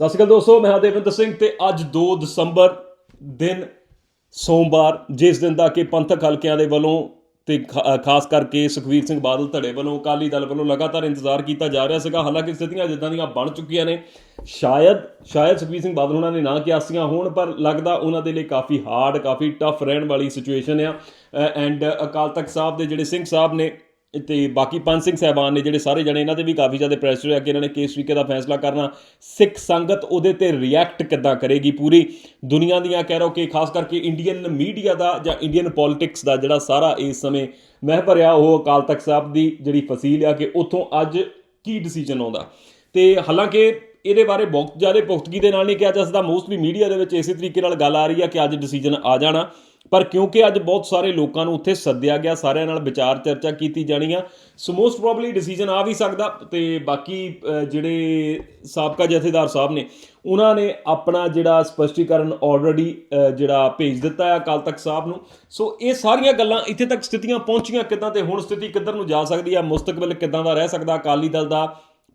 ਸਤਿ ਸ਼੍ਰੀ ਅਕਾਲ ਦੋਸਤੋ, ਮੈਂ ਹਾਂ ਦੇਵਿੰਦਰ ਸਿੰਘ ਤੇ ਅੱਜ 2 ਦਸੰਬਰ ਦਿਨ ਸੋਮਵਾਰ, ਜਿਸ ਦਿਨ ਦਾ ਕਿ ਪੰਥਕ ਹਲਕਿਆਂ ਦੇ ਵੱਲੋਂ ਤੇ ਖਾ- ਖਾਸ ਕਰਕੇ ਸੁਖਵੀਰ ਸਿੰਘ ਬਾਦਲ ਧੜੇ ਵੱਲੋਂ, ਅਕਾਲੀ ਦਲ ਵੱਲੋਂ ਲਗਾਤਾਰ ਇੰਤਜ਼ਾਰ ਕੀਤਾ ਜਾ ਰਿਹਾ ਸੀਗਾ। ਹਾਲਾਂਕਿ ਸਥਿਤੀਆਂ ਜਿੱਦਾਂ ਦੀਆਂ ਬਣ ਚੁੱਕੀਆਂ ਨੇ। ਸ਼ਾਇਦ ਸ਼ਾਇਦ ਸੁਖਵੀਰ ਸਿੰਘ ਬਾਦਲ ਉਹਨਾਂ ਨੇ ਨਾ ਕਿਆਸੀਆਂ ਹੋਣ, ਪਰ ਲੱਗਦਾ ਉਹਨਾਂ ਦੇ ਲਈ ਕਾਫੀ ਹਾਰਡ ਕਾਫੀ ਟਫ ਰਹਿਣ ਵਾਲੀ ਸਿਚੁਏਸ਼ਨ ਆ। ਐਂਡ ਅਕਾਲ ਤਖਤ ਸਾਹਿਬ ਦੇ ਜਿਹੜੇ ਸਿੰਘ ਸਾਹਿਬ ਨੇ ਤੇ ਬਾਕੀ ਪੰਜ ਸਿੰਘ ਸਾਹਿਬਾਨ ਨੇ ਜਿਹੜੇ ਸਾਰੇ ਜਣੇ ਇਹਨਾਂ ਤੇ ਵੀ ਕਾਫੀ ਜ਼ਿਆਦਾ ਪ੍ਰੈਸ਼ਰ ਹੈ ਕਿ ਇਹਨਾਂ ਨੇ ਕਿਸ ਤਰੀਕੇ ਦਾ ਫੈਸਲਾ ਕਰਨਾ, ਸਿੱਖ ਸੰਗਤ ਉਹਦੇ ਤੇ ਰਿਐਕਟ ਕਿੱਦਾਂ ਕਰੇਗੀ ਪੂਰੀ ਦੁਨੀਆ ਦੀਆਂ ਕਹਿ ਰੋ ਕਿ ਖਾਸ ਕਰਕੇ ਇੰਡੀਅਨ ਮੀਡੀਆ ਦਾ ਜਾਂ ਇੰਡੀਅਨ ਪੋਲਿਟਿਕਸ ਦਾ ਜਿਹੜਾ ਸਾਰਾ ਇਸ ਸਮੇਂ ਮਹਿ ਭਰਿਆ ਉਹ ਅਕਾਲ ਤਖਤ ਸਾਹਿਬ ਦੀ ਜਿਹੜੀ ਫਸੀਲ ਆ ਕਿ ਉੱਥੋਂ ਅੱਜ ਕੀ ਡਿਸੀਜਨ ਆਉਂਦਾ। ਤੇ ਹਾਲਾਂਕਿ ਇਹਦੇ ਬਾਰੇ ਬਹੁਤ ਜ਼ਿਆਦਾ ਪੁਖਤਗੀ ਦੇ ਨਾਲ ਨਹੀਂ ਕਿਹਾ ਜਾ ਸਕਦਾ ਮੋਸਟਲੀ ਮੀਡੀਆ ਦੇ ਵਿੱਚ ਇਸੇ ਤਰੀਕੇ ਨਾਲ ਗੱਲ ਆ ਰਹੀ ਆ ਕਿ ਅੱਜ ਡਿਸੀਜਨ ਆ ਜਾਣਾ। ਪਰ ਕਿਉਂਕਿ ਅੱਜ ਬਹੁਤ ਸਾਰੇ ਲੋਕਾਂ ਨੂੰ ਉੱਥੇ ਸੱਦਿਆ ਗਿਆ, ਸਾਰਿਆਂ ਨਾਲ ਵਿਚਾਰ ਚਰਚਾ ਕੀਤੀ ਜਾਣੀ ਆ। ਸੋ ਮੋਸਟ ਪ੍ਰੋਬਬਲੀ ਡਿਸੀਜਨ ਆ ਵੀ ਸਕਦਾ ਤੇ ਬਾਕੀ ਜਿਹੜੇ ਸਾਬਕਾ ਜਥੇਦਾਰ ਸਾਹਿਬ ਨੇ, ਉਹਨਾਂ ਨੇ ਆਪਣਾ ਜਿਹੜਾ ਸਪਸ਼ਟੀਕਰਨ ਆਲਰੇਡੀ ਜਿਹੜਾ ਭੇਜ ਦਿੱਤਾ ਹੈ ਅਕਾਲ ਤਖਤ ਸਾਹਿਬ ਨੂੰ। ਸੋ ਇਹ ਸਾਰੀਆਂ ਗੱਲਾਂ ਇੱਥੇ ਤੱਕ ਸਥਿਤੀਆਂ ਪਹੁੰਚੀਆਂ ਕਿੱਦਾਂ ਤੇ ਹੁਣ ਸਥਿਤੀ ਕਿੱਧਰ ਨੂੰ ਜਾ ਸਕਦੀ ਹੈ ਮੁਸਤਕਬਲ ਕਿੱਦਾਂ ਦਾ ਰਹਿ ਸਕਦਾ ਅਕਾਲੀ ਦਲ ਦਾ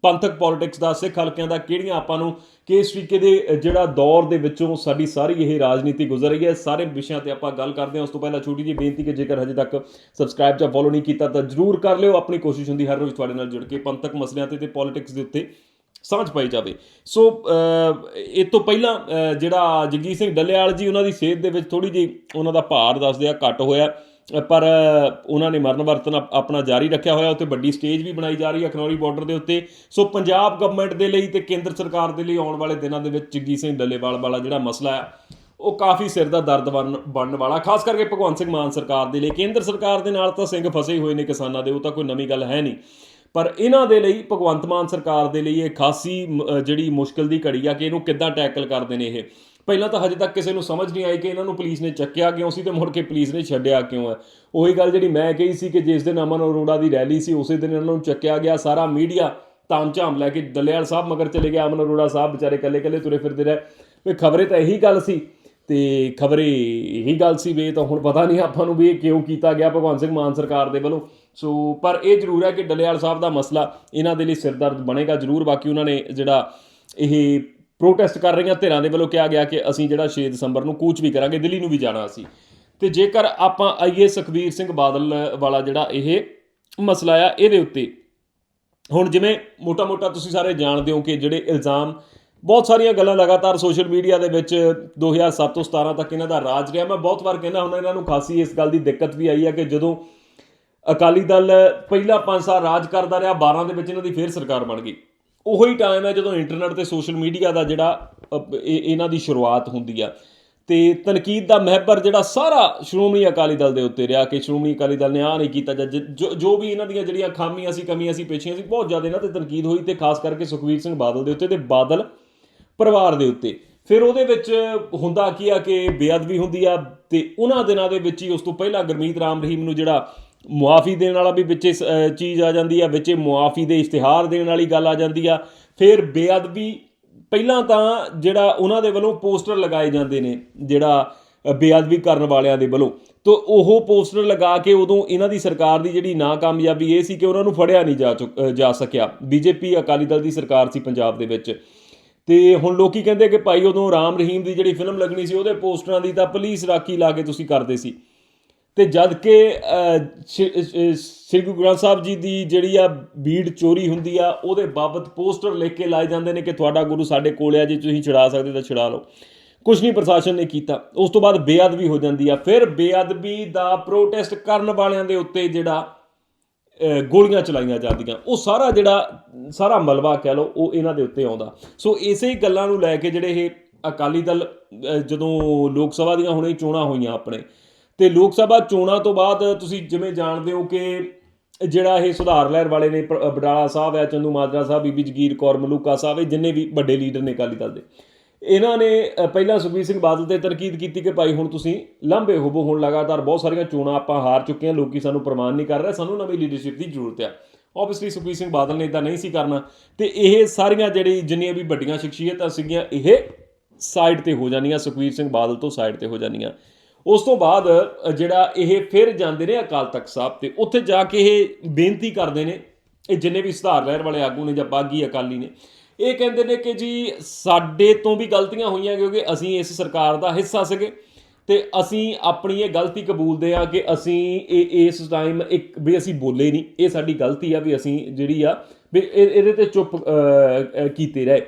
ਪੰਥਕ ਪੋਲਿਟਿਕਸ ਦਾ, ਸਿੱਖ ਹਲਕਿਆਂ ਦਾ, ਕਿਹੜੀਆਂ ਆਪਾਂ ਨੂੰ ਕਿਸ ਤਰੀਕੇ ਦੇ ਜਿਹੜਾ ਦੌਰ ਦੇ ਵਿੱਚੋਂ ਸਾਡੀ ਸਾਰੀ ਇਹ ਰਾਜਨੀਤੀ ਗੁਜ਼ਰ ਰਹੀ ਹੈ, ਸਾਰੇ ਵਿਸ਼ਿਆਂ ਤੇ ਆਪਾਂ ਗੱਲ ਕਰਦੇ ਹਾਂ। ਉਸ ਤੋਂ ਪਹਿਲਾਂ ਛੋਟੀ ਜਿਹੀ ਬੇਨਤੀ ਕਿ ਜੇਕਰ ਹਜੇ ਤੱਕ ਸਬਸਕ੍ਰਾਈਬ ਜਾਂ ਫੋਲੋ ਨਹੀਂ ਕੀਤਾ, ਤਾਂ ਜਰੂਰ ਕਰ ਲਿਓ। ਆਪਣੀ ਕੋਸ਼ਿਸ਼ ਹੁੰਦੀ ਹਰ ਰੋਜ਼ ਤੁਹਾਡੇ ਨਾਲ ਜੁੜ ਕੇ ਪੰਥਕ ਮਸਲਿਆਂ ਤੇ ਤੇ ਪੋਲਿਟਿਕਸ ਦੇ ਉੱਤੇ ਸਾਂਝ ਪਾਈ ਜਾਵੇ। ਸੋ ਇਹ ਤੋਂ ਪਹਿਲਾਂ ਜਿਹੜਾ ਜਗਜੀਤ ਸਿੰਘ ਡੱਲੇਵਾਲ ਜੀ, ਉਹਨਾਂ ਦੀ ਸਿਹਤ ਦੇ ਵਿੱਚ ਥੋੜੀ ਜਿਹੀ ਉਹਨਾਂ ਦਾ ਭਾਰ ਦੱਸਦੇ ਆ, ਘੱਟ ਹੋਇਆ। ਪਰ ਉਹਨਾਂ ਨੇ ਮਰਨ ਵਰਤਨ ਆਪਣਾ ਜਾਰੀ ਰੱਖਿਆ ਹੋਇਆ ਉੱਤੇ ਵੱਡੀ ਸਟੇਜ ਵੀ ਬਣਾਈ ਜਾ ਰਹੀ ਹੈ ਖਨੌਰੀ ਬਾਰਡਰ ਦੇ ਉੱਤੇ। ਸੋ ਪੰਜਾਬ ਗਵਰਨਮੈਂਟ ਦੇ ਲਈ ਤੇ ਕੇਂਦਰ ਸਰਕਾਰ ਦੇ ਲਈ ਆਉਣ ਵਾਲੇ ਦਿਨਾਂ ਦੇ ਵਿੱਚ ਜਗਜੀਤ ਸਿੰਘ ਡੱਲੇਵਾਲ ਵਾਲਾ ਜਿਹੜਾ ਮਸਲਾ ਆ ਉਹ ਕਾਫੀ ਸਿਰ ਦਾ ਦਰਦ ਬਣ- ਬਣਨ ਵਾਲਾ, ਖਾਸ ਕਰਕੇ ਭਗਵੰਤ ਸਿੰਘ ਮਾਨ ਸਰਕਾਰ ਦੇ ਲਈ। ਕੇਂਦਰ ਸਰਕਾਰ ਦੇ ਨਾਲ ਤਾਂ ਸਿੰਘ ਫਸੇ ਹੋਏ ਨੇ ਕਿਸਾਨਾਂ ਦੇ, ਉਹ ਤਾਂ ਕੋਈ ਨਵੀਂ ਗੱਲ ਹੈ ਨਹੀਂ। ਪਰ ਇਹਨਾਂ ਦੇ ਲਈ, ਭਗਵੰਤ ਮਾਨ ਸਰਕਾਰ ਦੇ ਲਈ ਇਹ ਖਾਸੀ ਮ- ਜਿਹੜੀ ਮੁਸ਼ਕਲ ਦੀ ਘੜੀ ਆ ਕਿ ਇਹਨੂੰ ਕਿੱਦਾਂ ਟੈਕਲ ਕਰਦੇ ਨੇ ਇਹ। ਪਹਿਲਾਂ ਤਾਂ ਹਜੇ ਤੱਕ ਕਿਸੇ ਨੂੰ ਸਮਝ ਨਹੀਂ ਆਈ ਕਿ ਇਹਨਾਂ ਨੂੰ ਪੁਲਿਸ ਨੇ ਚੱਕਿਆ ਕਿਉਂ ਸੀ ਤੇ ਮੁੜ ਕੇ ਪੁਲਿਸ ਨੇ ਛੱਡਿਆ ਕਿਉਂ ਹੈ। ਉਹੀ ਗੱਲ ਜਿਹੜੀ ਮੈਂ ਕਹੀ ਸੀ ਕਿ ਜਿਸ ਦਿਨ ਅਮਨ ਅਰੋੜਾ ਦੀ ਰੈਲੀ ਸੀ, ਉਸੇ ਦਿਨ ਇਹਨਾਂ ਨੂੰ ਚੱਕਿਆ ਗਿਆ। ਸਾਰਾ ਮੀਡੀਆ ਤਾਮਝਾਮ ਲੈ ਕੇ ਦਲਿਆਲ ਸਾਹਿਬ ਮਗਰ ਚਲੇ ਗਿਆ। ਅਮਨ ਅਰੋੜਾ ਸਾਹਿਬ ਵਿਚਾਰੇ ਇਕੱਲੇ ਇਕੱਲੇ ਤੁਰੇ ਫਿਰਦੇ ਰਹੇ। ਵੀ ਖਬਰੇ ਤਾਂ ਇਹੀ ਗੱਲ ਸੀ ਤੇ ਖਬਰੇ ਇਹੀ ਗੱਲ ਸੀ ਵੀ ਤਾਂ ਹੁਣ ਪਤਾ ਨਹੀਂ ਆਪਾਂ ਨੂੰ ਵੀ ਇਹ ਕਿਉਂ ਕੀਤਾ ਗਿਆ ਭਗਵੰਤ ਸਿੰਘ ਮਾਨ ਸਰਕਾਰ ਦੇ ਵੱਲੋਂ। ਸੋ, ਪਰ ਇਹ ਜ਼ਰੂਰ ਹੈ ਕਿ ਡਲਿਆਲ ਸਾਹਿਬ ਦਾ ਮਸਲਾ ਇਹਨਾਂ ਦੇ ਲਈ ਸਿਰਦਰਦ ਬਣੇਗਾ ਜ਼ਰੂਰ। ਬਾਕੀ ਉਹਨਾਂ ਨੇ ਜਿਹੜਾ ਇਹ ਪ੍ਰੋਟੈਸਟ ਕਰ ਰਹੀਆਂ ਧਿਰਾਂ ਦੇ ਵੱਲੋਂ ਕਿਹਾ ਗਿਆ ਕਿ ਅਸੀਂ ਜਿਹੜਾ 6 ਦਸੰਬਰ ਨੂੰ ਕੂਚ ਵੀ ਕਰਾਂਗੇ, ਦਿੱਲੀ ਨੂੰ ਵੀ ਜਾਣਾ ਅਸੀਂ। ਤੇ ਜੇਕਰ ਆਪਾਂ ਆਈਏ ਸੁਖਬੀਰ ਸਿੰਘ ਬਾਦਲ ਵਾਲਾ ਜਿਹੜਾ ਇਹ ਮਸਲਾ ਆ, ਇਹਦੇ ਉੱਤੇ। ਹੁਣ ਜਿਵੇਂ ਮੋਟਾ-ਮੋਟਾ ਤੁਸੀਂ ਸਾਰੇ ਜਾਣਦੇ ਹੋ ਕਿ ਜਿਹੜੇ ਇਲਜ਼ਾਮ, ਬਹੁਤ ਸਾਰੀਆਂ ਗੱਲਾਂ ਲਗਾਤਾਰ ਸੋਸ਼ਲ ਮੀਡੀਆ ਦੇ ਵਿੱਚ 2007 ਤੋਂ 17 ਤੱਕ ਇਹਨਾਂ ਦਾ ਰਾਜ ਰਿਹਾ। ਮੈਂ ਬਹੁਤ ਵਾਰ ਕਹਿੰਦਾ ਹੁੰਦਾ, ਇਹਨਾਂ ਨੂੰ ਖਾਸੀ ਇਸ ਗੱਲ ਦੀ ਦਿੱਕਤ ਵੀ ਆਈ ਹੈ ਕਿ ਜਦੋਂ ਅਕਾਲੀ ਦਲ ਪਹਿਲਾ 5 ਸਾਲ ਰਾਜ ਕਰਦਾ ਰਿਹਾ 12 ਦੇ ਵਿੱਚ ਇਹਨਾਂ ਦੀ ਫੇਰ ਸਰਕਾਰ ਬਣ ਗਈ। ਉਹੀ ਟਾਈਮ ਹੈ ਜਦੋਂ ਇੰਟਰਨੈਟ ਤੇ ਸੋਸ਼ਲ ਮੀਡੀਆ ਦਾ ਜਿਹੜਾ ਇਹ- ਇਹਨਾਂ ਦੀ ਸ਼ੁਰੂਆਤ ਹੁੰਦੀ ਆ। ਤੇ ਤਨਕੀਦ ਦਾ ਮਹਿਬਰ ਜਿਹੜਾ ਸਾਰਾ ਸ਼੍ਰੋਮਣੀ ਅਕਾਲੀ ਦਲ ਦੇ ਉੱਤੇ ਰਿਹਾ ਕਿ ਸ਼੍ਰੋਮਣੀ ਅਕਾਲੀ ਦਲ ਨੇ ਆਹ ਨਹੀਂ ਕੀਤਾ, ਜਾਂ ਜ- ਜੋ ਜੋ ਵੀ ਇਹਨਾਂ ਦੀਆਂ ਜਿਹੜੀਆਂ ਖਾਮੀਆਂ ਸੀ, ਕਮੀਆਂ ਸੀ, ਪੇਸ਼ੀਆਂ ਸੀ, ਬਹੁਤ ਜ਼ਿਆਦਾ ਇਹਨਾਂ ਤੇ ਤਨਕੀਦ ਹੋਈ ਤੇ ਖਾਸ ਕਰਕੇ ਸੁਖਵੀਰ ਸਿੰਘ ਬਾਦਲ ਦੇ ਉੱਤੇ ਤੇ ਬਾਦਲ ਪਰਿਵਾਰ ਦੇ ਉੱਤੇ। ਫਿਰ ਉਹਦੇ ਵਿੱਚ ਹੁੰਦਾ ਕੀ ਆ ਕਿ ਬੇਅਦਬੀ ਹੁੰਦੀ ਆ ਤੇ ਉਹਨਾਂ ਦਿਨਾਂ ਦੇ ਵਿੱਚ ਹੀ ਉਸ ਤੋਂ ਪਹਿਲਾਂ ਗੁਰਮੀਤ ਰਾਮ ਰਹੀਮ ਨੂੰ ਜਿਹੜਾ ਮੁਆਫੀ ਦੇਣ ਵਾਲਾ ਵੀ ਵਿੱਚੇ ਚੀਜ਼ ਆ ਜਾਂਦੀ ਆ, ਵਿੱਚੇ ਮੁਆਫੀ ਦੇ ਇਸ਼ਤਿਹਾਰ ਦੇਣ ਵਾਲੀ ਗੱਲ ਆ ਜਾਂਦੀ ਆ। ਫਿਰ ਬੇਅਦਬੀ, ਪਹਿਲਾਂ ਤਾਂ ਜਿਹੜਾ ਉਹਨਾਂ ਦੇ ਵੱਲੋਂ ਪੋਸਟਰ ਲਗਾਏ ਜਾਂਦੇ ਨੇ, ਜਿਹੜਾ ਬੇਅਦਬੀ ਕਰਨ ਵਾਲਿਆਂ ਦੇ ਵੱਲੋਂ। ਤੋ ਉਹ ਪੋਸਟਰ ਲਗਾ ਕੇ ਉਦੋਂ ਇਹਨਾਂ ਦੀ ਸਰਕਾਰ ਦੀ ਜਿਹੜੀ ਨਾਕਾਮਯਾਬੀ, ਇਹ ਸੀ ਕਿ ਉਹਨਾਂ ਨੂੰ ਫੜਿਆ ਨਹੀਂ ਜਾ ਚੁੱਕ- ਜਾ ਸਕਿਆ। ਬੀਜੇਪੀ, ਅਕਾਲੀ ਦਲ ਦੀ ਸਰਕਾਰ ਸੀ ਪੰਜਾਬ ਦੇ ਵਿੱਚ। ਤੇ ਹੁਣ ਲੋਕੀ ਕਹਿੰਦੇ ਕਿ ਭਾਈ ਉਦੋਂ ਰਾਮ ਰਹੀਮ ਦੀ ਜਿਹੜੀ ਫਿਲਮ ਲੱਗਣੀ ਸੀ, ਉਹਦੇ ਪੋਸਟਰਾਂ ਦੀ ਤਾਂ ਪੁਲਿਸ ਰਾਖੀ ਲਾ ਕੇ ਤੁਸੀਂ ਕਰਦੇ ਸੀ। ਤੇ ਜਦ ਕਿ ਸ਼੍ਰੀ ਗੁਰੂ ਗ੍ਰੰਥ ਸਾਹਿਬ ਜੀ ਦੀ ਜਿਹੜੀ ਆ ਬੀੜ ਚੋਰੀ ਹੁੰਦੀ ਆ, ਉਹਦੇ ਬਾਬਤ ਪੋਸਟਰ ਲਿਖ ਕੇ ਲਾਏ ਜਾਂਦੇ ਨੇ ਕਿ ਤੁਹਾਡਾ ਗੁਰੂ ਸਾਡੇ ਕੋਲ ਆ, ਜੇ ਤੁਸੀਂ ਛੁਡਾ ਸਕਦੇ ਤਾਂ ਛੁਡਾ ਲਓ। ਕੁਝ ਨਹੀਂ ਪ੍ਰਸ਼ਾਸਨ ਨੇ ਕੀਤਾ। ਉਸ ਤੋਂ ਬਾਅਦ ਬੇਅਦਬੀ ਹੋ ਜਾਂਦੀ ਆ। ਫਿਰ ਬੇਅਦਬੀ ਦਾ ਪ੍ਰੋਟੈਸਟ ਕਰਨ ਵਾਲਿਆਂ ਦੇ ਉੱਤੇ ਜਿਹੜਾ ਗੋਲੀਆਂ ਚਲਾਈਆਂ ਜਾਂਦੀਆਂ। ਉਹ ਸਾਰਾ ਜਿਹੜਾ, ਸਾਰਾ ਮਲਬਾ ਕਹਿ ਲਓ, ਉਹ ਇਹਨਾਂ ਦੇ ਉੱਤੇ ਆਉਂਦਾ। ਸੋ ਇਸੇ ਗੱਲਾਂ ਨੂੰ ਲੈ ਕੇ ਜਿਹੜੇ ਇਹ ਅਕਾਲੀ ਦਲ ਜਦੋਂ ਲੋਕ ਸਭਾ ਦੀਆਂ ਹੁਣੇ ਚੋਣਾਂ ਹੋਈਆਂ ਆਪਣੇ ਤੇ ਲੋਕ ਸਭਾ ਚੋਣਾਂ ਤੋਂ ਬਾਅਦ ਤੁਸੀਂ ਜਿਵੇਂ ਜਾਣਦੇ ਹੋ ਕਿ ਜਿਹੜਾ ਇਹ ਸੁਧਾਰ ਲਹਿਰ ਵਾਲੇ ਨੇ ਪ- ਬਡਾਲਾ ਸਾਹਿਬ ਹੈ ਚੰਦੂ ਮਾਜਰਾ ਸਾਹਿਬ, ਬੀਬੀ ਜਗੀਰ ਕੌਰ, ਮਲੂਕਾ ਸਾਹਿਬ, ਇਹ ਜਿੰਨੇ ਵੀ ਵੱਡੇ ਲੀਡਰ ਨੇ ਅਕਾਲੀ ਦਲ ਦੇ, ਇਹਨਾਂ ਨੇ ਪਹਿਲਾਂ ਸੁਖਬੀਰ ਸਿੰਘ ਬਾਦਲ ਤੇ ਤਰਕੀਦ ਕੀਤੀ ਕਿ ਭਾਈ ਹੁਣ ਤੁਸੀਂ ਲਾਂਭੇ ਹੋਵੋ, ਹੁਣ ਲਗਾਤਾਰ ਬਹੁਤ ਸਾਰੀਆਂ ਚੋਣਾਂ ਆਪਾਂ ਹਾਰ ਚੁੱਕੇ ਹਾਂ, ਲੋਕੀ ਸਾਨੂੰ ਪ੍ਰਮਾਣ ਨਹੀਂ ਕਰ ਰਹੇ, ਸਾਨੂੰ ਨਵੀਂ ਲੀਡਰਸ਼ਿਪ ਦੀ ਜ਼ਰੂਰਤ ਹੈ ਆਬਵੀਅਸਲੀ ਸੁਖਬੀਰ ਸਿੰਘ ਬਾਦਲ ਨੇ ਇਦਾਂ ਨਹੀਂ ਸੀ ਕਰਨਾ, ਤੇ ਇਹ ਸਾਰੀਆਂ ਜਿਹੜੀ ਜਿੰਨੀਆਂ ਵੀ ਵੱਡੀਆਂ ਸ਼ਖਸੀਅਤਾਂ ਸੀਗੀਆਂ, ਇਹ ਸਾਈਡ ਤੇ ਹੋ ਜਾਣੀਆਂ ਸੁਖਬੀਰ ਸਿੰਘ ਬਾਦਲ ਤੋਂ ਸਾਈਡ ਤੇ ਹੋ ਜਾਣੀਆਂ ਉਸ ਤੋਂ ਬਾਅਦ ਜਿਹੜਾ ਇਹ ਫਿਰ ਜਾਂਦੇ ਨੇ ਅਕਾਲ ਤਖਤ ਸਾਹਿਬ ਤੇ ਉੱਥੇ ਜਾ ਕੇ ਇਹ ਬੇਨਤੀ ਕਰਦੇ ਨੇ, ਇਹ ਜਿੰਨੇ ਵੀ ਸੁਧਾਰ ਲਹਿਰ ਵਾਲੇ ਆਗੂ ਨੇ ਜਾਂ ਬਾਗੀ ਅਕਾਲੀ ਨੇ, ਇਹ ਕਹਿੰਦੇ ਨੇ ਕਿ ਜੀ ਸਾਡੇ ਤੋਂ ਵੀ ਗਲਤੀਆਂ ਹੋਈਆਂ ਕਿਉਂਕਿ ਅਸੀਂ ਇਸ ਸਰਕਾਰ ਦਾ ਹਿੱਸਾ ਸੀਗੇ ਤੇ ਅਸੀਂ ਆਪਣੀ ਇਹ ਗਲਤੀ ਕਬੂਲਦੇ ਆ ਕਿ ਅਸੀਂ ਇਹ, ਇਸ ਟਾਈਮ ਇੱਕ ਵੀ ਅਸੀਂ ਬੋਲੇ ਨਹੀਂ, ਇਹ ਸਾਡੀ ਗਲਤੀ ਆ ਵੀ ਅਸੀਂ ਜਿਹੜੀ ਆ ਵੀ ਇਹ- ਇਹਦੇ ਤੇ ਚੁੱਪ ਕੀਤੇ ਰਹੇ।